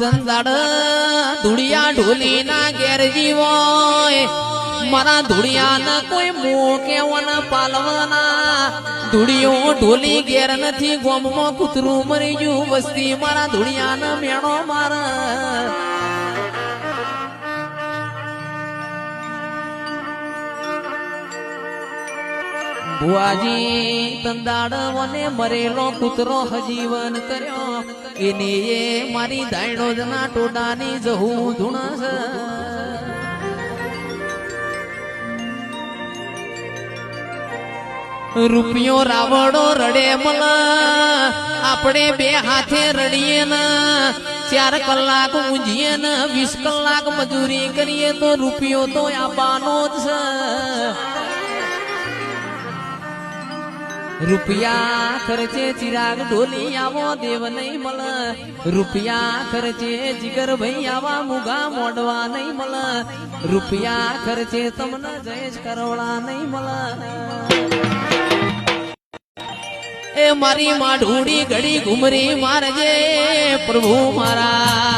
જંજાડ ધૂળિયા ઢોલી ના મારા ધૂળિયા કોઈ મોં કેવાના પાલવાના. ધૂળિયો ઢોલી ઘેર નથી ગોમમાં કૂતરું મરી ગયું. વસ્તી મારા ધૂળિયા મેણો મારા. ભુવાજી તંદાડ વને મરેલો કૂતરો હજીવન કર્યો. એને એ મારી દાયણો જ ના ટોડાની જહું ધૂણસ રૂપિયો રાવડો રડે મલ, આપણે બે હાથે રડીએ ને. ચાર કલાક ઊંઝીએ ને, વીસ કલાક મજૂરી કરીએ તો રૂપિયો તો આપવાનો જ છે રૂપિયા ખર્ચે ચિરાગ ઢોલી આવો, દેવ નહીં મળ. રૂપિયા ખર્ચે જીગર ભાઈ આવા, મુગા મોડવા નહીં મળ. રૂપિયા ખર્ચે તમને જયેશ કરોડા નહીં મળ. એ મારી માઢુડી ઘડી ઘુમરી મારજે, પ્રભુ મારા.